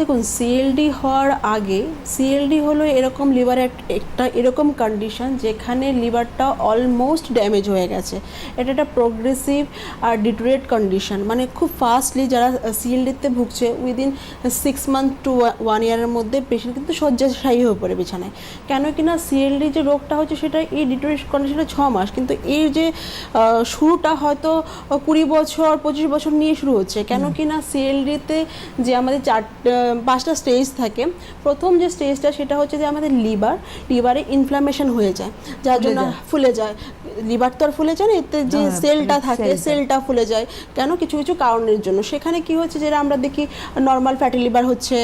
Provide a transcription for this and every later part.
দেখুন সিএলডি হওয়ার আগে সিএলডি হলো এরকম লিভারের একটা এরকম কন্ডিশন যেখানে লিভারটা অলমোস্ট ড্যামেজ হয়ে গেছে। এটা একটা প্রোগ্রেসিভ আর ডিটোরেট কন্ডিশন মানে খুব ফাস্টলি যারা সিএলডিতে ভুগছে within six month two one ইয়ারের মধ্যে পেশেন্ট কিন্তু শয্যাশায়ী হয়ে পড়ে বিছানায়। কেন কিনা সিএলডি যে রোগটা হচ্ছে সেটা এই ডিটোরেট কন্ডিশনে ছ মাস কিন্তু এর যে শুরুটা হয়তো কুড়ি বছর পঁচিশ বছর নিয়ে শুরু হচ্ছে। কেন কিনা সিএলডিতে যে আমাদের চার পাঁচটা স্টেজ থাকে। প্রথম যে স্টেজটা সেটা হচ্ছে যে আমাদের লিভার লিভারে ইনফ্লামেশন হয়ে যায় যার জন্য ফুলে যায়। লিভার তো আর ফুলে যায় না এতে যে হ্যাঁ, সেলটা থাকে সেলটা। ফুলে যায় কেন? কিছু কিছু কারণের জন্য। সেখানে কি হচ্ছে যেটা আমরা দেখি নর্মাল ফ্যাটি লিভার হচ্ছে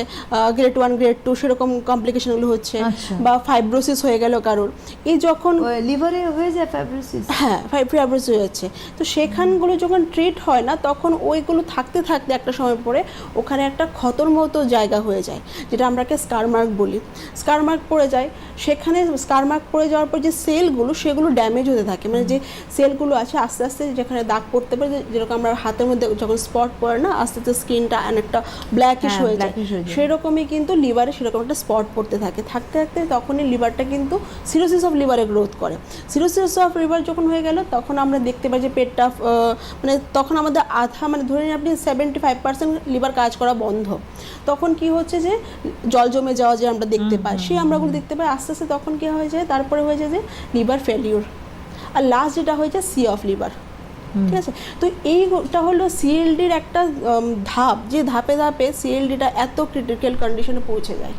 গ্রেড ওয়ান গ্রেড টু সেরকম কমপ্লিকেশনগুলো হচ্ছে আচ্ছা। বা ফাইব্রোসিস হয়ে গেল কারোর। এই যখন লিভারে হয়ে যায় ফ্যাব্রোসিস হ্যাঁ ফাইব্রোসিস হয়ে যাচ্ছে। তো সেখানগুলো যখন ট্রিট হয় না তখন ওইগুলো থাকতে থাকতে একটা সময় পরে ওখানে একটা ক্ষতর মতো জায়গা হয়ে যায় যেটা আমরাকে স্কারমার্ক বলি। স্কারমার্ক পড়ে যায় সেখানে স্কারমার্ক পড়ে যাওয়ার পর যে সেলগুলো সেগুলো ড্যামেজ হতে থাকে। মানে যে সেলগুলো আছে আস্তে আস্তে যেখানে দাগ পড়তে পারে যেরকম আমরা হাতের মধ্যে যখন স্পট পড়ে না আস্তে আস্তে স্কিনটা অনেকটা ব্ল্যাকিশ হয়ে যায়। সেরকমই কিন্তু লিভারে সেরকম একটা স্পট পড়তে থাকে। থাকতে থাকতে তখনই লিভারটা কিন্তু সিরোসিস অফ লিভারে গ্রোথ করে। সিরোসিস অফ লিভার যখন হয়ে গেল তখন আমরা দেখতে পাই যে পেটটা মানে তখন আমাদের আধা মানে ধরে নিন আপনি সেভেন্টি ফাইভ পার্সেন্ট লিভার কাজ করা বন্ধ। তখন কি হচ্ছে যে জল জমে যাওয়া যে আমরা দেখতে পাই সেই আমরাগুলো দেখতে পাই আস্তে আস্তে তখন কী হয়ে যায় তারপরে হয়ে যায় যে লিভার ফেলিওর আর লাস্ট যেটা হয়ে যায় সি অফ লিভার ঠিক আছে? তো এইটা হলো সিএলডির একটা ধাপ যে ধাপে ধাপে সিএলডিটা এত ক্রিটিক্যাল কন্ডিশনে পৌঁছে যায়।